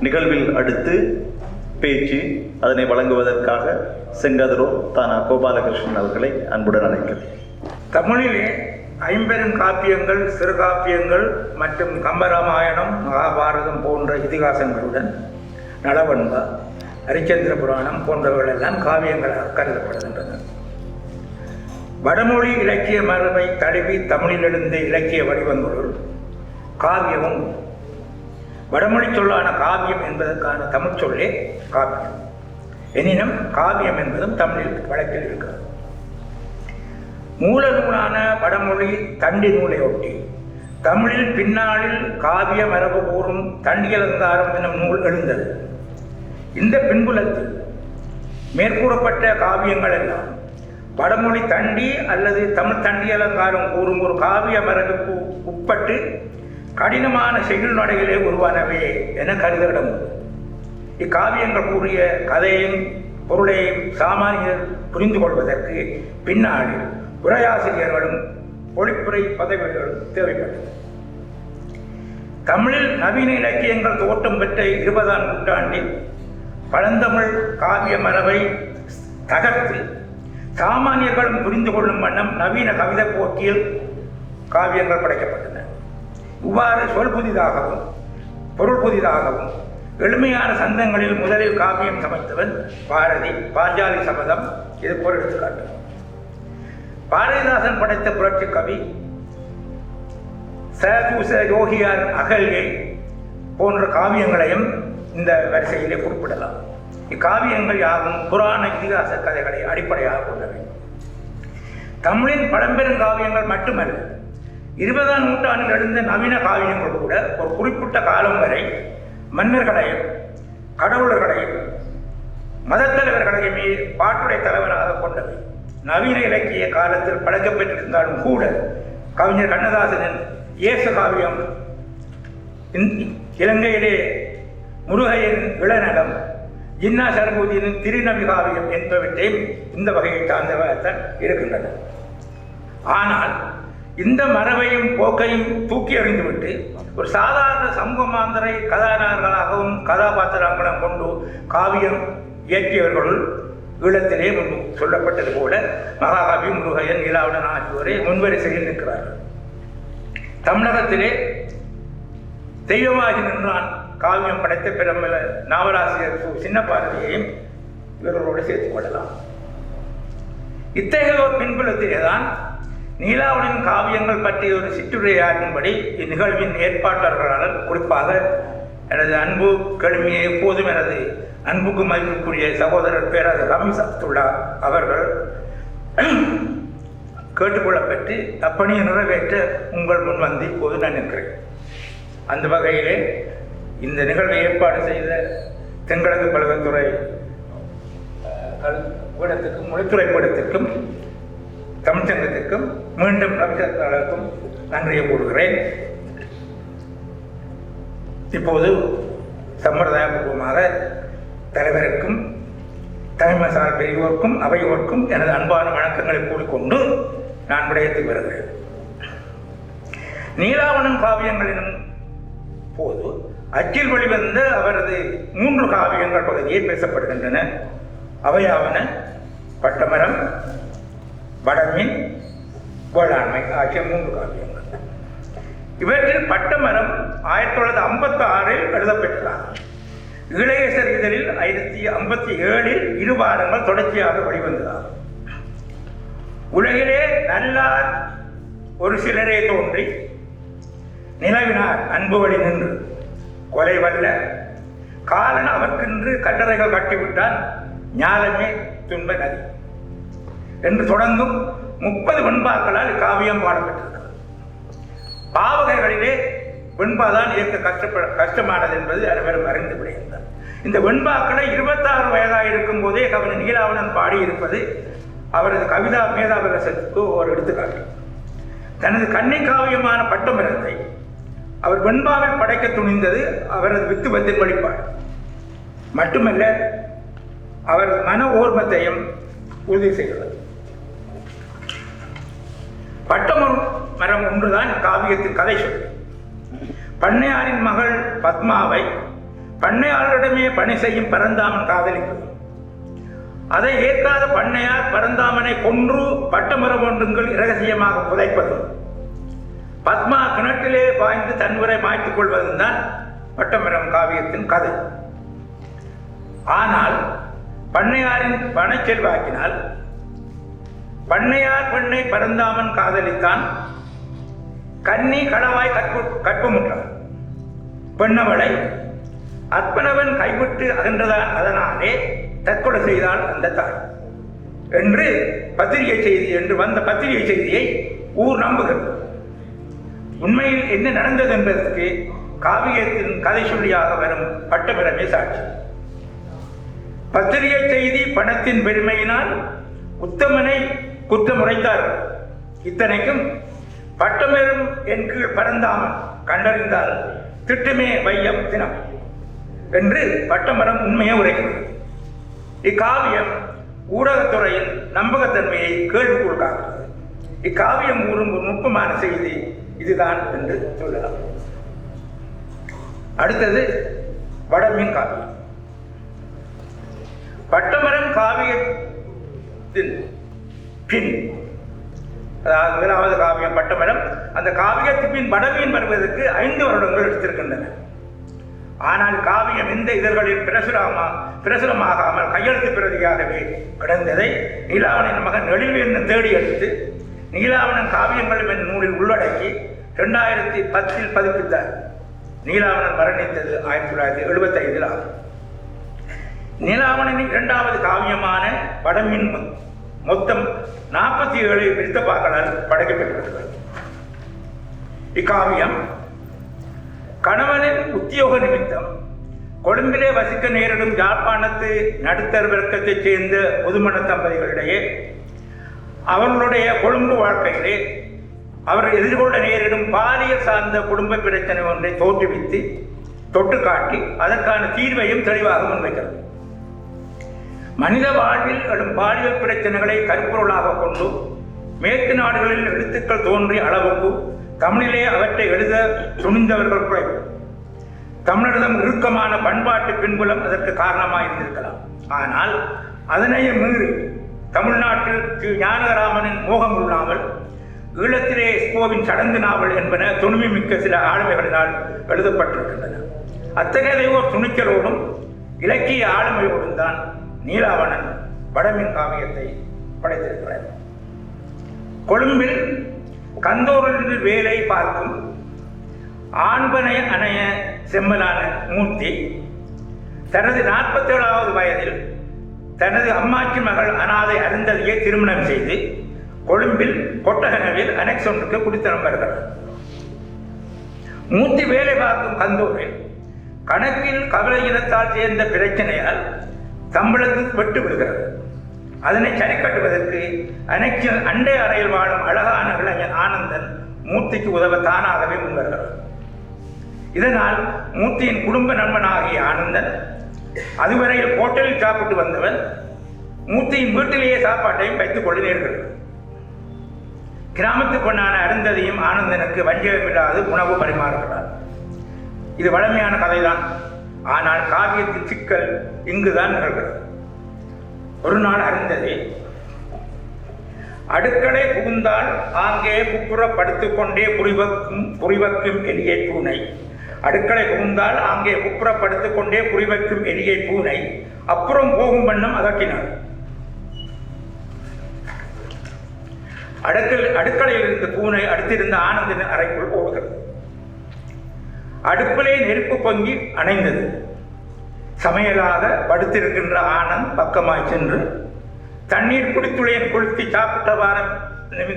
நிகழ்வில் அடுத்து பேச்சு அதனை வழங்குவதற்காக செங்கதிரோ தானா கோபாலகிருஷ்ணன் அவர்களை அன்புடன் அழைக்கிறேன். தமிழிலே ஐம்பெரும் காப்பியங்கள் சிறுகாப்பியங்கள் மற்றும் கம்பராமாயணம் மகாபாரதம் போன்ற இதிகாசங்களுடன் நலவன்பா ஹரிச்சந்திர புராணம் போன்றவர்கள் எல்லாம் காவியங்களாக கருதப்படுகின்றன. வடமொழி இலக்கிய மரபை தழுவி தமிழில் எழுந்த இலக்கிய வடிவங்களுள் காவியமும் வடமொழி சொல்லான காவியம் என்பதற்கான தமிழ் சொல்லே காவியம். எனினும் காவியம் என்பதும் தமிழில் வழக்கில் இருக்கிறது. மூல நூலான வடமொழி தண்டி நூலை ஒட்டி தமிழில் பின்னாளில் காவிய மரபு கூறும் தண்டியலந்தாரம் எனும் நூல் எழுந்தது. இந்த பின்புலத்தில் மேற்கூறப்பட்ட காவியங்கள் எல்லாம் வடமொழி தண்டி அல்லது தமிழ் தண்டி அலங்காரம் கூறும் ஒரு காவிய மரபுக்கு உட்பட்டு கடினமான செயல் நடைகளே உருவானவை என கருதிட இக்காவியங்கள் கூறிய கதையும் பொருளையும் சாமானியர் புரிந்து கொள்வதற்கு பின்னாளில் உரையாசிரியர்களும் பொழிப்புரை பதவிகளும் தேவைப்பட்டது தமிழில் நவீன இலக்கியங்கள் தோற்றம் பெற்ற இருபதாம் நூற்றாண்டில் பழந்தமிழ் காவிய மரபை தகர்த்து சாமானியர்களும் புரிந்து கொள்ளும் வண்ணம் நவீன கவிதை போக்கியில் காவியங்கள் படைக்கப்பட்டன. இவ்வாறு சொல் புதிதாகவும் பொருள் புதிதாகவும் எளிமையான சந்தங்களில் முதலில் காவியம் சமைத்தவன் பாரதி பாஞ்சாலி சபதம் இது போல் எடுத்துக்காட்டு பாரதிதாசன் படைத்த புரட்சி கவி சூச யோகியார் அகல்யை போன்ற காவியங்களையும் இந்த வரிசையிலே குறிப்பிடலாம். இக்காவியங்கள் யாவும் புராண இதிகாச கதைகளை அடிப்படையாக கொண்டவை. தமிழின் பழம்பெரும் காவியங்கள் மட்டுமல்ல இருபதாம் நூற்றாண்டில் எழுந்த நவீன காவியங்கள் கூட ஒரு குறிப்பிட்ட காலம் வரை மன்னர்களையும் கடவுளர்களையும் மதத்தலைவர்களையுமே பாட்டுடை தலைவராக கொண்டவை நவீன இலக்கிய காலத்தில் பழக்கப்பட்டிருந்தாலும் கூட கவிஞர் கண்ணதாசனின் இயேசு காவியம் இந்- இலங்கையிலே முருகையின் இளநலம் ஜின்னா சரபூதியின் திருநவி காவியம் என்பவற்றையும் இந்த வகையை சார்ந்தவர்கள் இருக்கின்றன ஆனால் இந்த மரபையும் போக்கையும் தூக்கி எறிந்துவிட்டு ஒரு சாதாரண சமூகமாந்தரை கதாநாயகர்களாகவும் கதாபாத்திரங்களும் கொண்டு காவியம் இயற்றியவர்களுள் ஈழத்திலே சொல்லப்பட்டது போல மகாகவி முருகையன் நீலாவுடன் ஆகியோரே முன்வரிசையில் நிற்கிறார்கள். தமிழகத்திலே தெய்வமாகி நின்றான் காவியம் படைத்த பிரமல நாவலாசிரியர் சு. சின்னப்பாரதியையும் இவர்களோடு சேர்த்துக் கொள்ளலாம். இத்தகைய ஒரு பின்புலத்திலே தான் நீலாவணின் காவியங்கள் பற்றிய ஒரு சிற்றுரையாகும்படி இந்நிகழ்வின் ஏற்பாட்டாளர்களால் குறிப்பாக எனது அன்பு கடுமையை எப்போதும் எனது அன்புக்கு மதிப்புக்குரிய சகோதரர் பேராசர் ரமேஷ் அப்துல்லா அவர்கள் கேட்டுக்கொள்ளப்பட்டு அப்பணியை நிறைவேற்ற உங்கள் முன் வந்து இப்போது நான் நிற்கிறேன். அந்த வகையிலே இந்த நிகழ்வை ஏற்பாடு செய்த தென்கிழக்கு பல்கலைத்துறை அஹ், கல் பீடத்திற்கும் தமிழ்ச்சங்கத்திற்கும் மீண்டும் ரவிசந்திரனுக்கும் நன்றியை கூறுகிறேன். இப்போது சம்பிரதாயபூர்வமாக தலைவருக்கும் தலைமைசார் பெரியோருக்கும் அவையோருக்கும் எனது அன்பான வணக்கங்களை கூறிக்கொண்டு நான் விடயத்துக்கு வருகிறேன் நீலாவணன் காவியங்களின் போது அச்சில் வெளிவந்த அவரது மூன்று காவியங்கள் பகுதியே பேசப்படுகின்றன. அவையாவன பட்டமரம் வடமீன் வேளாண்மை ஆகிய மூன்று காவியங்கள். இவற்றில் பட்டமரம் ஆயிரத்தி தொள்ளாயிரத்தி ஐம்பத்தி ஆறில் எழுதப்பெற்றார். இளையசர் இதழில் ஆயிரத்தி ஐம்பத்தி ஏழில் இரு வாரங்கள் தொடர்ச்சியாக வெளிவந்ததாகும் உலகிலே நல்லார் ஒரு சிலரே தோன்றி நிலவினார் அன்பு வழி நின்று கொலை வல்ல காலன் அவர்க்கென்று கட்டளைகள் கட்டிவிட்டான் ஞானமே துன்ப நதி என்று தொடங்கும் முப்பது வெண்பாக்களால் காவியம் பாடப்பட்டிருக்கிறது. பாவகைகளிலே வெண்பாதான் இயக்க கஷ்டப்பட கஷ்டமானது என்பது அனைவரும் அறிந்து விடுகின்றார் இந்த வெண்பாக்களை இருபத்தாறு வயதாக இருக்கும் போதே கவிஞர் நீலாவணன் பாடியிருப்பது அவரது கவிதா மேதாவிரசத்துக்கு ஒரு எடுத்துக்காட்டு. தனது கன்னி காவியமான பட்டமரத்தை அவர் வெண்பாவில் படைக்க துணிந்தது அவரது வித்துவத்தின் வெளிப்பாடு. மட்டுமல்ல அவரது மன ஓர்மத்தையும் உறுதி செய்கிறது பட்டமரம் மரம் ஒன்றுதான் காவியத்தின் கதை சொல்லு பண்ணையாரின் மகள் பத்மாவை பண்ணையாளரிடமே பணி செய்யும் பரந்தாமன் காதலிப்பது அதை ஏற்காத பண்ணையார் பரந்தாமனை கொன்று பட்டமரம் ஒன்றுங்கள் இரகசியமாக புதைப்பது. பத்மா கிணற்றிலே பாய்ந்து தன்முறை மாய்த்துக் கொள்வதும் தான் பட்டமரம் காவியத்தின் கதை. ஆனால் பண்ணையாரின் பணச்செல்வாக்கினால் பண்ணையார் பெண்ணை பரந்தாமன் காதலித்தான். கன்னி களவாய் கற்பு கற்புமுற்றான் பெண்ணவளை அற்பனவன் கைவிட்டு அகன்றதா அதனாலே தற்கொலை செய்தாள் அந்த தாய். என்று பத்திரிகை செய்தி என்று வந்த பத்திரிகை செய்தியை ஊர் நம்புகிறது. உண்மையில் என்ன நடந்தது என்பதற்கு காவியத்தின் கதை சொல்லியாக வரும் பட்டபிரமே சாட்சி. பத்திரிகை செய்தி பணத்தின் பெருமையினால் உத்தமனை குற்றமுறைத்தார்கள் இத்தனைக்கும் பட்டமெரும் என் கீழ் பரந்தாமன் கண்டறிந்தால் திட்டுமே வையம் தினம் என்று பட்டமரம் உண்மையை உரைக்கிறது. இக்காவியம் ஊடகத்துறையின் நம்பகத்தன்மையை கேள்விக்குள் காக்கிறது இக்காவியம் கூறும் ஒரு நுட்பமான செய்தி இதுதான் என்று சொல்லலாம். அடுத்தது வடமீன் காவியம். பட்டமரம் காவியத்தின் பின். அதாவது முதலாவது காவியம் பட்டமரம். அந்த காவியத்தின் பின் மடவியின் வருவதற்கு ஐந்து வருடங்கள் எடுத்திருக்கின்றன. ஆனால் காவியம் இந்த இதழ்களில் பிரசுரமா பிரசுரமாகாமல் கையெழுத்து பிரதியாகவே கிடந்ததை நீலாவணன் மகன் எழில்வேந்தன் தேடி எடுத்து நீலாவணன் காவியங்கள் என்ற நூலில் உள்ளடக்கி ரெண்டாயிரத்தி பத்தில் பதிப்பித்தார். நீலாவணன் மரணித்தது ஆயிரத்தி தொள்ளாயிரத்தி எழுபத்தைந்தில் ஆகும். நீலாவணனின் இரண்டாவது காவியமான வடமின் மொத்தம் நாற்பத்தி ஏழு விருத்தப்பாக்களால் படைக்கப்பட்டுள்ளது இக்காவியம் கணவனின் உத்தியோக நிமித்தம் கொழும்பிலே வசிக்க நேரிடும் யாழ்ப்பாணத்து நடுத்தர் வர்க்கத்தைச் சேர்ந்த புதுமண தம்பதிகளிடையே அவர்களுடைய கொழும்பு வாழ்க்கையிலே அவர் எதிர்கொள்ள நேரிடும் பாலியல் சார்ந்த குடும்ப பிரச்சனை ஒன்றை தோற்றுவித்து தொட்டு காட்டி அதற்கான தீர்வையும் தெளிவாக முன்வைக்கிறது. மனித வாழ்வில் எழும் பாலியல் பிரச்சனைகளை கருப்பொருளாக கொண்டு மேற்கு நாடுகளில் எழுத்துக்கள் தோன்றிய அளவுக்கு தமிழிலே அவற்றை எழுத துணிந்தவர்கள் குறைவு. தமிழரிடம் இறுக்கமான பண்பாட்டு பின்புலம் அதற்கு காரணமாக இருந்திருக்கலாம். ஆனால் அதனையே மீறி தமிழ்நாட்டில் திரு ஞானராமனின் மோகம் இல்லாமல் ஈழத்திலே எஸ்போவின் சடங்கு நாவல் என்பன துணிவு மிக்க சில ஆளுமைகளினால் எழுதப்பட்டிருக்கின்றன. அத்தகைய ஒரு துணிச்சலோடும் இலக்கிய ஆளுமையோடும் தான் நீலாவணன் வடமின் காவியத்தை படைத்திருக்கிறார். கொழும்பில் கந்தோரில் வேலை பார்க்கும் ஆண்பனை அணைய செம்மலான மூர்த்தி தனது நாற்பத்தேழாவது வயதில் தனது அம்மாச்சி மகள் அனாதை அருந்ததியை திருமணம் செய்து கொழும்பில் கொட்டகனவில் அனெக்ஸ் ஒன்றுக்கு குடித்தனம் வருகிறார். மூர்த்தி வேலை பார்க்கும் கந்தூரில் கணக்கில் கவலை இனத்தால் சேர்ந்த பிரச்சனையால் சம்பளத்தில் வெட்டு விடுகிறது. அதனை சரி கட்டுவதற்கு அனைத்து அண்டை அறையில் வாழும் அழகான இளைஞன் ஆனந்தன் மூர்த்திக்கு உதவ தானாகவே முன்வருகிறார். இதனால் மூர்த்தியின் குடும்ப நண்பனாகிய ஆனந்தன் அதுவரையில் ஹோட்டலில் சாப்பிட்டு வந்தவன் மூர்த்தியின் வீட்டிலேயே சாப்பாட்டையும் வைத்துக் கொள்ள நேர்கிறது கிராமத்து பொண்ணான அருந்ததியும் ஆனந்தனுக்கு வஞ்சகமில்லாது உணவு பரிமாறுகிறார். இது வழமையான கதைதான். ஆனால் காவியத்தின் சிக்கல் இங்குதான் நிகழ்கிறது. ஒரு நாள் அறிந்ததே அடுக்களை புகுந்தால் ஆங்கே குப்புற படுத்துக்கொண்டே புரிவக்கும் புரிவக்கும் எலியை பூனை. அடுக்களை புகுந்தால் ஆங்கே குப்புற படுத்துக்கொண்டே குறிவக்கும் எலியை பூனை. அப்புறம் போகும் வண்ணம் அதட்டினார் அடுக்கல் அடுக்கலையில் இருந்த பூனை அடுத்திருந்த ஆனந்தின் அறைக்குள் ஓடுகிறது. அடுப்பிலே நெருப்பு பொங்கி அணைந்தது. சமையலாக படுத்திருக்கின்ற ஆனந்த் பக்கமாய் சென்று தண்ணீர் குடித்துளையன் கொளுத்தி சாப்பிட்ட வாரம்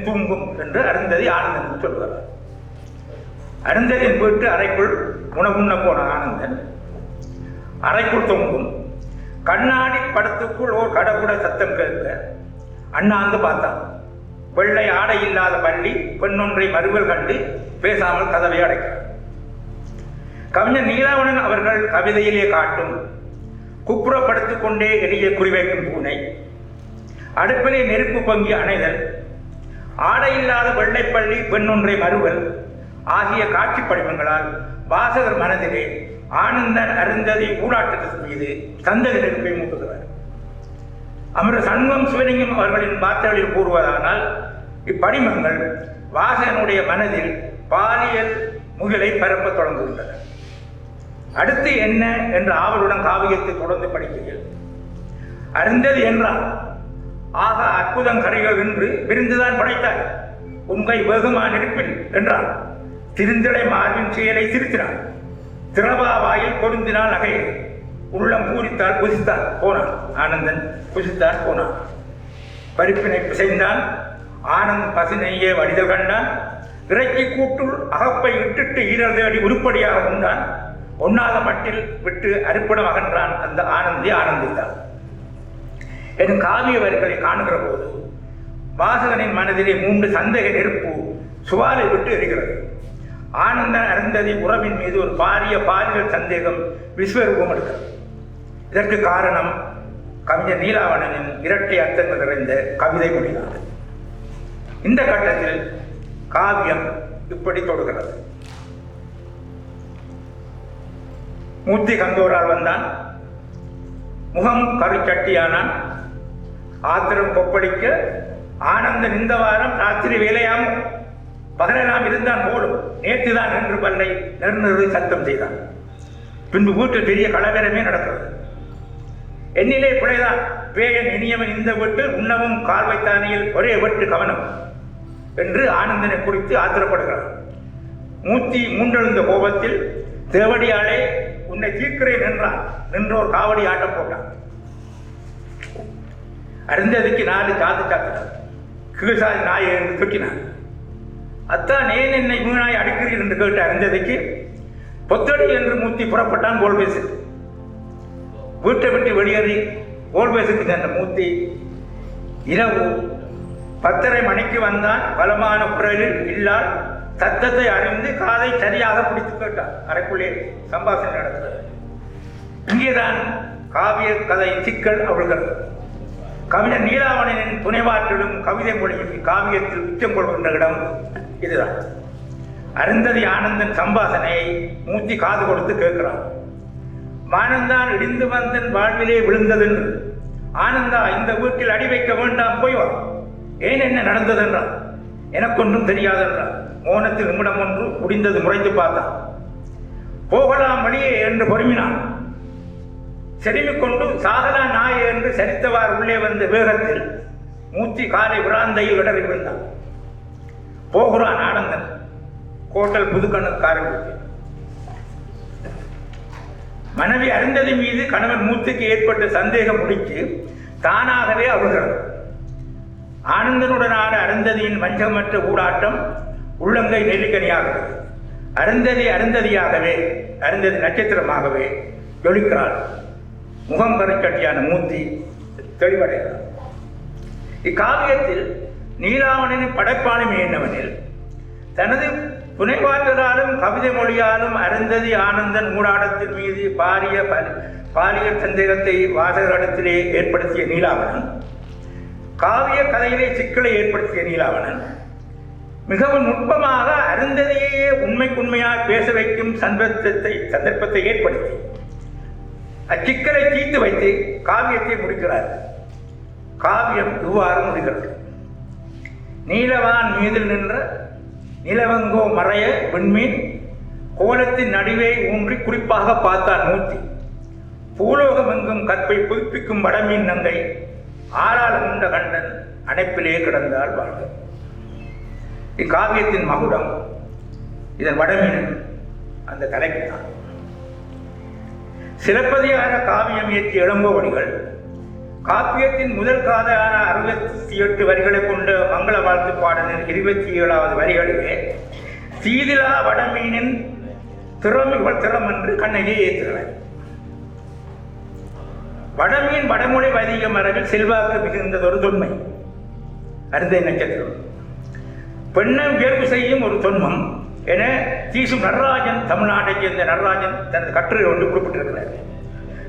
தூங்கும் என்று அருந்ததி ஆனந்தன் சொல்கிறார் அருந்ததியின் போயிட்டு அறைக்குள் உணவுண்ண போன ஆனந்தன் அறைக்குள் தொங்கும். கண்ணாடி படத்துக்குள் ஓர் கடகுட சத்தம் கேட்க. அண்ணாந்து பார்த்தான். வெள்ளை ஆடை இல்லாத பள்ளி பெண்ணொன்றை மறுவல் கண்டு பேசாமல் கதவை அடைக்கிறார் கவிஞர் நீலாவணன் அவர்கள் கவிதையிலே காட்டும். குப்புறப்படுத்திக் கொண்டே எளிய குறிவைக்கும் பூனை. அடுப்பிலே நெருப்பு பங்கி அணைதல். ஆடையில்லாத வெள்ளைப்பள்ளி பெண்ணொன்றை மறுவல். ஆகிய காட்சி படிமங்களால் வாசகர் மனதிலே ஆனந்தன் அருந்ததி ஊடாட்டத்தின் மீது சந்தக நெருப்பை மூட்டுகிறார். அமர சண்முகம் சிவலிங்கம் அவர்களின் வார்த்தைகளில் கூறுவதானால் இப்படிமங்கள் வாசகனுடைய மனதில் பாலியல் முகிலை பரப்பத் தொடங்குகின்றன. அடுத்து என்ன என்ற ஆவலுடன் காவியத்தை தொடர்ந்து படிக்கிறீர்கள் அறிந்தது என்றால் ஆக அற்புதம் கரைகள் என்று விருந்துதான் படைத்தார் உங்கை வெகுமா நெருப்பில் என்றார் திருந்திடை மார்பின் செயலை திருத்தினார் திரவா வாயில் பொருந்தினால் நகையை உள்ளம் பூரித்தால் புசித்தார் போனான். ஆனந்தன் புசித்தார் போனான். பருப்பினை பிசைந்தான். ஆனந்த் பசினையே வடிதல் கண்டான். இறைச்சி கூட்டுள் அகப்பை இட்டுட்டு ஈரல் தேடி உருப்படியாக உண்டான். ஒண்ணாத மட்டில் விட்டு அறுப்பிடம் அகன்றான் அந்த ஆனந்தி ஆனந்தித்தான் என் காவிய வரிகளை காணுகிற போது வாசகனின் மனதிலே மூன்று சந்தேக நெருப்பு சுவாலை விட்டு எரிகிறது. ஆனந்தன் அருந்ததி உறவின் மீது ஒரு பாரிய பாரியல் சந்தேகம் விஸ்வரூபம் எடுக்கிறது இதற்கு காரணம் கவிஞர் நீலாவணனின் இரட்டை அர்த்தங்கள் நிறைந்த கவிதை மொழிதான் இந்த கட்டத்தில் காவியம் இப்படி தொடுகிறது. மூர்த்தி கந்தோரால் வந்தான். முகம் கருச்சட்டியானான் ஆத்திரம் கொப்பளிக்க ஆனந்தன் இந்த வாரம் ராத்திரி வேலையாமோ பகலெல்லாம் இருந்தான் போலும். நேற்றுதான் நின்று பல்லை நெருநிறு சத்தம் செய்தான். பின்பு வீட்டில் பெரிய கலவரமே நடக்கிறது. என்னிலே பிழைதான் பேயன் இனியவன் இந்த வெட்டு உண்ணவும் கால் வைத்தானியில் ஒரே வெட்டு கவனம் என்று ஆனந்தனை குறித்து ஆத்திரப்படுகிறான் மூத்தி மூன்றெழுந்த கோபத்தில் தேவடியாலே உன்னை தீர்க்கிறேன் என்றான் நின்றோர் காவடி ஆட்டம் போட்டான் அருந்ததிக்கு நாலு சாத்து சாத்தினான் கீழ்சாதி நாயை என்று திட்டினான் அத்தான் ஏன் என்னை வீணாய் அடிக்கிறீர் என்று கேட்டு அருந்ததிக்கு பொத்தடி என்று மூத்தி புறப்பட்டான் கோல்பேசு வீட்டை விட்டு வெளியேறி கோல்பேசுக்கு சென்ற மூத்தி இரவு பத்தரை மணிக்கு வந்தான் பலமான குரலில் இல்லால் சத்தத்தை அறிந்து காதை சரியாக பிடித்து கேட்டான் அறைக்குள்ளே சம்பாஷணை நடக்கிறது. இங்கேதான் காவிய கதை சிக்கல் அவிழ்கிறது. கவிஞர் நீலாவணனின் துணைவாற்றிலும் கவிதை மொழியும் காவியத்தில் உச்சம் கொள்கின்ற இடம் இதுதான். அருந்ததி ஆனந்தன் சம்பாசனையை மூச்சு காது கொடுத்து கேட்கிறான். மானந்தான் இடிந்து வந்தன் வாழ்விலே விழுந்ததென்று. ஆனந்தா இந்த வீட்டில் அடி வைக்க வேண்டாம் போய் வா. ஏன் என்ன நடந்ததென்றான் எனக்கொன்றும் தெரியாதென்றான் மோனத்தில் நிமிடம் ஒன்று முடிந்தது முறைத்து பார்த்தான். போகலாம் வழியே என்று பொறுமினான். செருமிக் கொண்டு சாகலா நாய் என்று சரித்தவார் உள்ளே வந்த வேகத்தில் மூச்சு காலை விராந்தையில் இடறி விழுந்தான். போகிறான் ஆனந்தன். கோட்டல் புதுக்கண்ணுக்காரன் மனைவி அறிந்தது மீது கணவன் மூத்துக்கு ஏற்பட்ட சந்தேகம் முடித்து தானாகவே அழுகிறது ஆனந்தனுடனான அருந்ததியின் வஞ்சகமற்ற ஊடாட்டம் உள்ளங்கை நெல்லிக்கனியாகிறது அருந்ததி அருந்ததியாகவே அருந்ததி நட்சத்திரமாகவே ஜொலிக்கிறாள். முகம் கருச்சட்டியான மூர்த்தி தெளிவடைகிறார் இக்காவியத்தில் நீலாவணனின் படைப்பாளுமை என்னவெனில் தனது புனைவாற்றலாலும் கவிதை மொழியாலும் அருந்ததி ஆனந்தன் ஊடாடத்தின் மீது பாரிய பாரிய பாலியல் சந்தேகத்தை வாசகரிடத்திலே ஏற்படுத்திய நீலாவணன் காவிய கதையிலே சிக்கலை ஏற்படுத்திய நீலாவணன் மிகவும் நுட்பமாக அருந்ததியையே உண்மைக்குண்மையாக பேச வைக்கும் சந்தர்ப்பத்தை சந்தர்ப்பத்தை ஏற்படுத்தி அச்சிக்கலை தீர்த்து வைத்து காவியத்தை முடிக்கிறார். காவியம் இவ்வாறு முடிகிறது நீலவான் மீதில் நின்ற நிலவங்கோ மறைய விண்மீன் கோலத்தின் நடுவே ஊன்றி குறிப்பாக பார்த்தான் மூர்த்தி. பூலோகமெங்கும் கற்பை புதுப்பிக்கும் வடமீன் நங்கை ஆறால் உண்ட கண்ணன் அணைப்பிலே கிடந்தால் வாழ்க. இக்காவியத்தின் மகுடம் இதன் வடமீன் அந்த தலைப்பு தான் சிலப்பதிகார காவியம் இயற்றிய இளங்கோவடிகள் காப்பியத்தின் முதல் காதையான அறுபத்தி எட்டு வரிகளை கொண்ட மங்கள வாழ்த்து பாடலின் இருபத்தி ஏழாவது வரிகளிலே சீதிலா வடமீனின் திறமைகள் திறம் என்று கண்ணகியை ஏற்றுகிறார். வடமீன் வடமொழி வைதிக மரபில் செல்வாக்கு மிகுந்ததொரு தொன்மை. அருந்தை நட்சத்திரம். பெண்ணை உயர்வு செய்யும் ஒரு தொன்மம் என தீசும் நடராஜன் தமிழ்நாட்டைச் சேர்ந்த நடராஜன் தனது கட்டுரை ஒன்று குறிப்பிட்டிருக்கிறார்.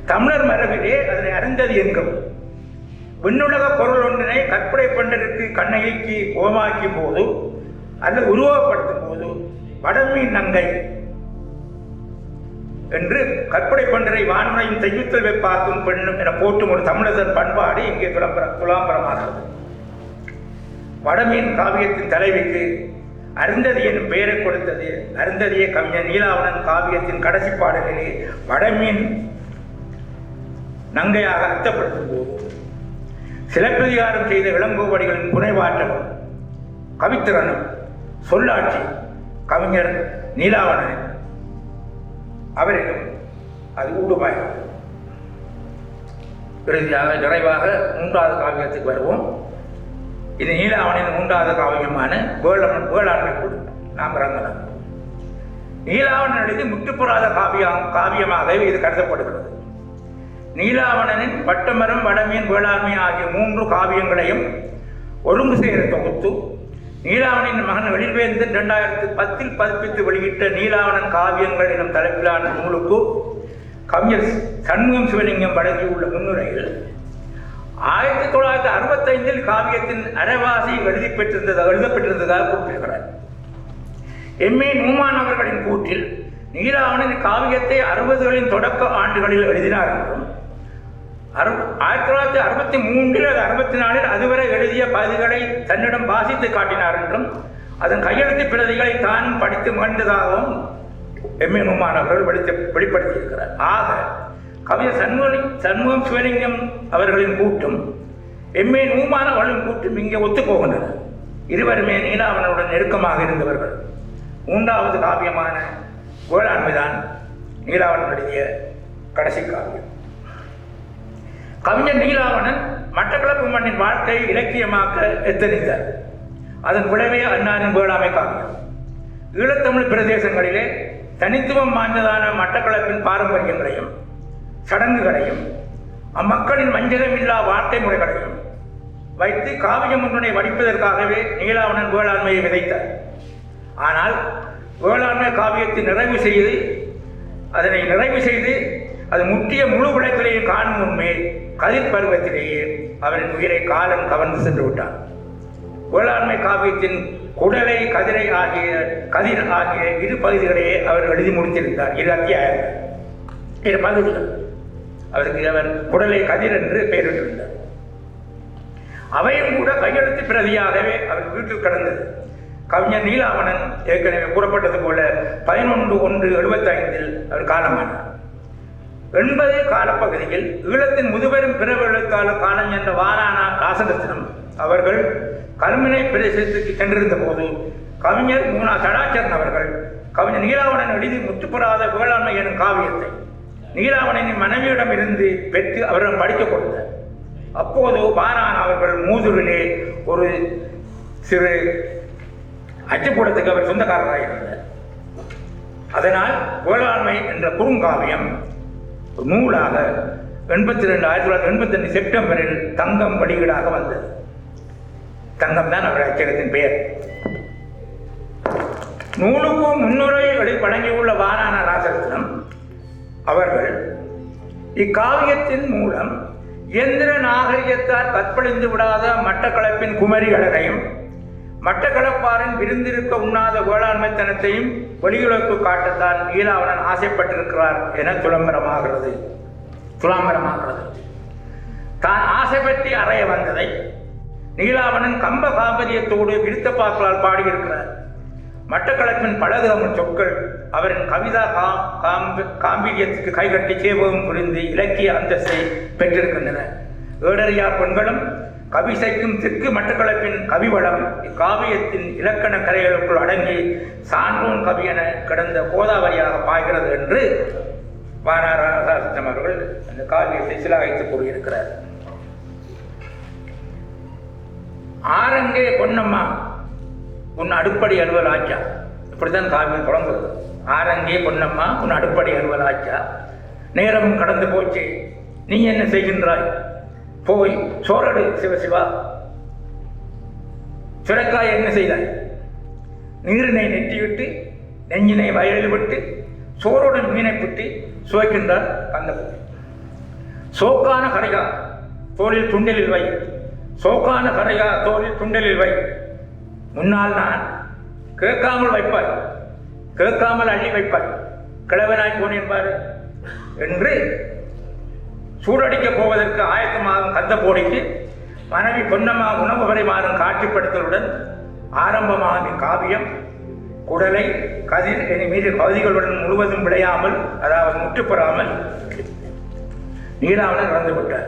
தமிழர் மரபிலே அதனை அறிந்தது என்கிறோம். விண்ணுலக பொருள் ஒன்றினை கற்பனை பெண்டருக்கு கண்ணகிக்கு உபமாக்கும் போது அல்லது உருவகப்படுத்தும் போது வடமீன் நங்கை என்று கற்பனை பண்டரை வானுரையும் செய்யுத்தல் வெப்பாக்கும் பெண்ணும் என போட்டும் ஒரு தமிழர் பண்பாடு இங்கே துளம்பர துலாம்பரமாகிறது வடமீன் காவியத்தின் தலைவிக்கு அருந்ததி எனும் பெயரை கொடுத்தது. அருந்ததியை கவிஞர் நீலாவணன் காவியத்தின் கடைசி பாடலிலே வடமீன் நங்கையாக அர்த்தப்படுத்தும் போது சிலப்பதிகாரம் செய்த இளங்கோவடிகளின் புனைவாற்றலும் கவித்திறனும் சொல்லாட்சி கவிஞர் நீலாவணன் அவரிடம் அது ஊடுபாயம் இறுதியாக நிறைவாக மூன்றாவது காவியத்துக்கு வருவோம். இது நீலாவணின் மூன்றாவது காவியமான வேளாண் வேளாண்மைக்குள் நாம் இறங்கலாம். நீலாவணன் எழுதி முற்றுப்புறாத காவியம் காவியமாகவே இது கருதப்படுகிறது. நீலாவணனின் பட்டமரம் வடமீன் வேளாண்மை ஆகிய மூன்று காவியங்களையும் ஒழுங்கு செய்கிற தொகுத்து நீலாவணனின் மகன் வெளிவேந்தன் இரண்டாயிரத்தி பத்தில் பதிப்பித்து வெளியிட்ட நீலாவணன் காவியங்கள் எனும் தலைப்பிலான நூலுக்கு கவிஞர் சண்முகம் சிவலிங்கம் வழங்கியுள்ள முன்னுரையில் ஆயிரத்தி தொள்ளாயிரத்தி அறுபத்தைந்தில் காவியத்தின் அரைவாசி எழுதி பெற்றிருந்தது எழுதப்பட்டிருந்ததாக குறிப்பிடுகிறார். ஏ. நூமான் அவர்களின் கூற்றில் நீலாவணன் காவியத்தை அறுபதுகளின் தொடக்க ஆண்டுகளில் எழுதினார் என்றும் அறு ஆயிரத்தி தொள்ளாயிரத்தி அறுபத்தி மூன்றில் அது அறுபத்தி நாலில் அதுவரை எழுதிய பதிகளை தன்னிடம் வாசித்து காட்டினார் என்றும் அதன் கையெழுத்து பிரதிகளை தானும் படித்து மகிழ்ந்ததாகவும் எம்ஏ உமான் அவர்கள் வெளித்து வெளிப்படுத்தியிருக்கிறார். ஆக கவிஞர் சண்முகி சண்முகம் சிவலிங்கம் அவர்களின் கூட்டும் எம்ஏ நூமான் அவர்களின் கூட்டும் இங்கே ஒத்துப்போகின்றன. இருவருமே நீலாவனுடன் நெருக்கமாக இருந்தவர்கள். மூன்றாவது காவியமான வேளாண்மைதான் நீலாவன் எழுதிய கடைசி காவியம். கவிஞர் நீலாவணன் மட்டக்களப்பு மண்ணின் வாழ்க்கை இலக்கியமாக்க எத்தனித்தார். அதன் விளைவே அன்னாரின் வேளாண்மை காவியம். ஈழத்தமிழ் பிரதேசங்களிலே தனித்துவம் வாய்ந்ததான மட்டக்களப்பின் பாரம்பரியங்களையும் சடங்குகளையும் அம்மக்களின் வஞ்சகமில்லா வாழ்க்கை முறைகளையும் வைத்து காவியம் ஒன்றினை வடிப்பதற்காகவே நீலாவணன் வேளாண்மையை விதைத்தார். ஆனால் வேளாண்மை காவியத்தை நிறைவு செய்து அதனை நிறைவு செய்து அது முற்றிய முழு உலகிலேயே காணும் முன்பே கதிர் பருவத்திலேயே அவரின் உயிரை காலம் கவர்ந்து சென்று விட்டான். வேளாண்மை காவியத்தின் குடலை கதிரை ஆகிய கதிர் ஆகிய இரு பகுதிகளையே அவர் எழுதி முடித்திருந்தார். இரு அத்தியாயம் இரு பகுதிகள். அவருக்கு அவர் குடலை கதிர் என்று பெயரிட்டிருந்தார் அவையும் கூட கையெழுத்து பிரதியாகவே அவர் வீட்டில் கடந்தது. கவிஞர் நீலாவணன் ஏற்கனவே கூறப்பட்டது போல பதினொன்று ஒன்று எழுபத்தைந்தில் அவர் காலமானார். எண்பது காலப்பகுதியில் ஈழத்தின் முதுபெரும் பிறவு காலம் என்ற வாரானா காசரத்தினம் அவர்கள் கல்முனை பிரதேசத்துக்கு சென்றிருந்த போது கவிஞர் மூனா சடாச்சரன் அவர்கள் கவிஞர் நீலாவணன் எழுதி முற்றுப்பெறாத வேளாண்மை எனும் காவியத்தை நீலாவணனின் மனைவியிடம் இருந்து பெற்று அவரிடம் படிக்க கொடுத்தார். அப்போது வாரான் அவர்கள் மூதுரிலே ஒரு சிறு அச்சுக்கூடத்துக்கு அவர் சொந்தக்காரராக இருந்தார் அதனால் வேளாண்மை என்ற குறுங்காவியம் நூலாக எண்பத்தி ரெண்டு ஆயிரத்தி தொள்ளாயிரத்தி எண்பத்தி ரெண்டு செப்டம்பரில் தங்கம் வெளியீடாக வந்தது. தங்கம் தான் அவருடைய அச்சகத்தின் பெயர். நூலுக்கும் முன்னுரை வழங்கியுள்ள வாரான ராசரத்னம் அவர்கள் இக்காவியத்தின் மூலம் இயந்திர நாகரிகத்தால் கற்பழிந்து விடாத மட்டக்களப்பின் குமரி அழகையும் மட்டக்களப்பாரின் விருந்திருக்க உண்ணாத வேளாண்மைத்தனத்தையும் வெளியுலகு காட்டத்தான் ஈலாவணன் ஆசைப்பட்டிருக்கிறார் என துளம்பரமாகிறது. துளாம்பரமாகிறது. தான் ஆசைப்பற்றி அறைய வந்ததை நீலாவணன் கம்ப காம்பரியத்தோடு விருத்தப்பாக்களால் பாடியிருக்கிறார். மட்டக்களப்பின் பழகுதமிழ் சொற்கள் அவரின் கவிதா காம் காம்ப காம்பீரியத்துக்கு கைகட்டி சேவகம் புரிந்து இலக்கிய அந்தஸ்தை பெற்றிருக்கின்றன. ஏடறியா பெண்களும் கவிசைக்கும் தெற்கு மட்டக்களப்பின் கவிவளம் இக்காவியத்தின் இலக்கண கரைகளுக்குள் அடங்கி சான்றோன் கவி என கிடந்த கோதாவரியாக பாய்கிறது என்று வானாராசாசித்தம் அவர்கள் அந்த காவியத்தை சிலாகித்து கூறியிருக்கிறார். ஆரங்கே பொன்னம்மா உன் அடுப்படி அலுவல் ஆச்சா இப்படித்தான் காவியம் தொடங்குது ஆரங்கே பொன்னம்மா உன் அடுப்படி அலுவல் ஆச்சா நேரம் கடந்து போச்சு. நீ என்ன செய்கின்றாய்? போய் சோரடு சிவசிவா சுரக்காய் என்ன செய்தாய்? நீரினை நெட்டிவிட்டு நெஞ்சினை வயலில் விட்டு சோறுடன் மீனை பிட்டு சுவைக்கின்றார் கந்தபுரி சோக்கான கரையா தோளில் துண்டலில் வை. சோக்கான கரையா தோளில் துண்டலில் வை. முன்னால் நான் கேட்காமல் வைப்பாய். கேட்காமல் அள்ளி வைப்பாய். கிழவனாய் போனேன் பாரு. என்று சூடடிக்கப் போவதற்கு ஆயத்தமாகும் கந்த போடிக்கு மனைவி பொன்னம்மா உணவு பரிமாறும் காட்சிப்படுத்தலுடன் ஆரம்பமாகும் காவியம் குடலை கதிர் என மீது பகுதிகளுடன் முழுவதும் விளையாமல் அதாவது முற்றுப்பெறாமல் நீலாவணன் இறந்து விட்டார்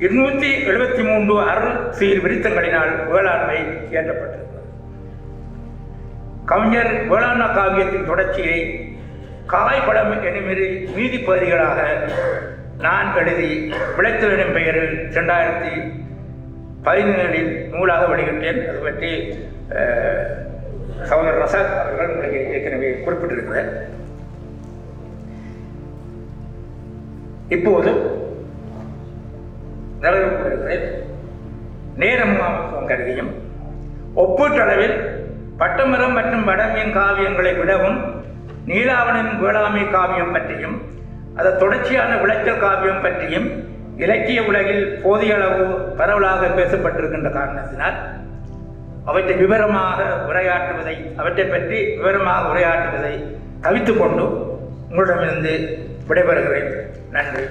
இருநூத்தி எழுபத்தி மூன்று அருள் சீர் விருத்தங்களினால் வேளாண்மை இயற்றப்பட்டிருக்கிறது கவிஞர் வேளாண்மை காவியத்தின் தொடர்ச்சியை காய்படம் எனுமிரு மீதி பகுதிகளாக நான் எழுதி விளைத்தலின் பெயரில் இரண்டாயிரத்தி பதினேழில் நூலாக வெளியிட்டேன். அது பற்றி சகோதரர் ரசாத் அவர்கள் உங்களுக்கு ஏற்கனவே குறிப்பிட்டிருக்கிறார். இப்போது நிலவிருக்கிறேன் நேரம் மாமத்துவம் கருதியும். ஒப்பீட்டளவில் பட்டமரம் மற்றும் வடமியன் காவியங்களை விடவும் நீலாவணன் வேளாண்மை காவியம் பற்றியும் அது தொடர்ச்சியான விளைச்சல் காவியம் பற்றியும் இலக்கிய உலகில் போதிய அளவு பரவலாக பேசப்பட்டிருக்கின்ற காரணத்தினால் அவற்றை விவரமாக உரையாற்றுவதை அவற்றை பற்றி விவரமாக உரையாற்றுவதை தவித்துக் கொண்டு உங்களிடமிருந்து விடைபெறுகிறேன். நன்றி.